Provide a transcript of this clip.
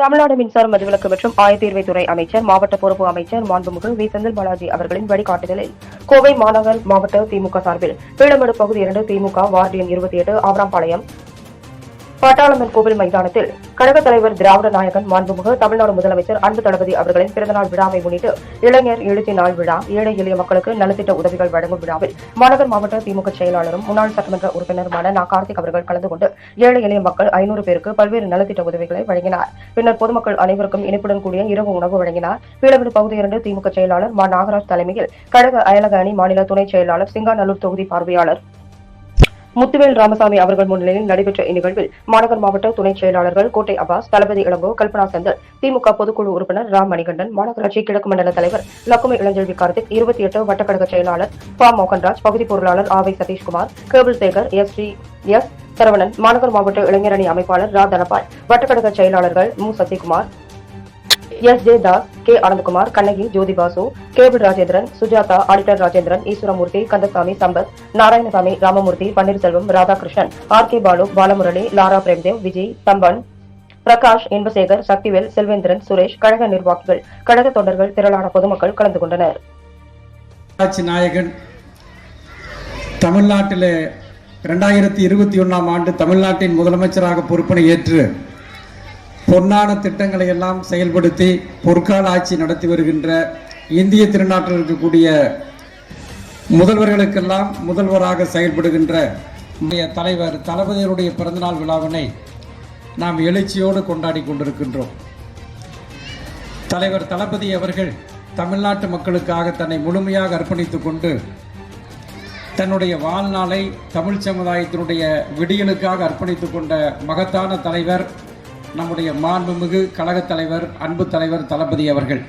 தமிழ்நாடு மின்சார மதுவிலக்கு மற்றும் ஆயத்தீர்வைத்துறை அமைச்சர் மாவட்ட பொறுப்பு அமைச்சர் மாண்புமிகு வி. செந்தில் பாலாஜி அவர்களின் வழிகாட்டுதலில் கோவை மாநகர் மாவட்ட திமுக சார்பில் பீளமடு பகுதி இரண்டு திமுக வார்டு எண் இருபத்தி எட்டு ஆவராம்பாளையம் பட்டாளம்மன் கோவில் மைதானத்தில் கழக தலைவர் திராவிட நாயகன் மாண்புமிகு தமிழ்நாடு முதலமைச்சர் அன்பு தளபதி அவர்களின் பிறந்தநாள் விழாவை முன்னிட்டு இளைஞர் எழுச்சி நாள் விழா ஏழை எளிய மக்களுக்கு நலத்திட்ட உதவிகள் வழங்கும் விழாவில் மாநகர் மாவட்ட திமுக செயலாளரும் முன்னாள் சட்டமன்ற உறுப்பினருமான நா. கார்த்திக் அவர்கள் கலந்து கொண்டு ஏழை எளிய மக்கள் ஐநூறு பேருக்கு பல்வேறு நலத்திட்ட உதவிகளை வழங்கினார். பின்னர் பொதுமக்கள் அனைவருக்கும் இனிப்புடன் கூடிய இரவு உணவு வழங்கினார். பீளமேடு பகுதி இரண்டு திமுக செயலாளர் மா. நாகராஜ் தலைமையில் கழக அயலக அணி மாநில துணை செயலாளர் சிங்காநல்லூர் தொகுதி பார்வையாளர் முத்துவேல் ராமசாமி அவர்கள் முன்னிலையில் நடைபெற்ற இந்நிகழ்வில் மாநகர் மாவட்ட துணை செயலாளர்கள் கோட்டை அபாஸ் தளபதி இளங்கோ கல்பனா செந்தல் திமுக பொதுக்குழு உறுப்பினர் ராம் மணிகண்டன் மாநகராட்சி கிழக்கு மண்டல தலைவர் லக்குமி இளஞ்செல்வி கார்த்திக் இருபத்தி எட்டு வட்டக்கழக செயலாளர் பா மோகன்ராஜ் பகுதி பொருளாளர் ஆவை Sathishkumar cable Sekar S Sri S Saravanan மாநகர் மாவட்ட இளைஞரணி அமைப்பாளர் ரா தனபால் வட்டக்கழக செயலாளர்கள் மு Sasikumar S J Das K Ananthakumar Kannagi Jothi Basu cable Rajendran Sujatha auditor Rajendran Eswaramoorthy Kandasamy Sampath Narayanasamy Ramamoorthy Panneerselvam Radhakrishnan R K Balu Balamurali Lara Premdev Vijay Thamban Prakash Inbasekar Sakthivel Selvendran Suresh கழக நிர்வாகிகள் கழக தொண்டர்கள் திரளான பொதுமக்கள் கலந்து கொண்டனர். நாயகன் தமிழ்நாட்டில் இரண்டாயிரத்தி இருபத்தி ஒன்றாம் ஆண்டு தமிழ்நாட்டின் முதலமைச்சராக பொறுப்பினை ஏற்று பொன்னான திட்டங்களை எல்லாம் செயல்படுத்தி பொற்கால ஆட்சி நடத்தி வருகின்ற இந்திய திருநாட்டில் இருக்கக்கூடிய முதல்வர்களுக்கெல்லாம் முதல்வராக செயல்படுகின்ற தலைவர் தளபதியருடைய பிறந்தநாள் விழாவினை நாம் எழுச்சியோடு கொண்டாடி கொண்டிருக்கின்றோம். தலைவர் தளபதி அவர்கள் தமிழ்நாட்டு மக்களுக்காக தன்னை முழுமையாக அர்ப்பணித்துக் கொண்டு தன்னுடைய வாழ்நாளை தமிழ் சமுதாயத்தினுடைய விடியலுக்காக அர்ப்பணித்துக் கொண்ட மகத்தான தலைவர் நம்முடைய மாண்புமிகு கழகத் தலைவர் அன்பு தலைவர் தளபதி அவர்கள்.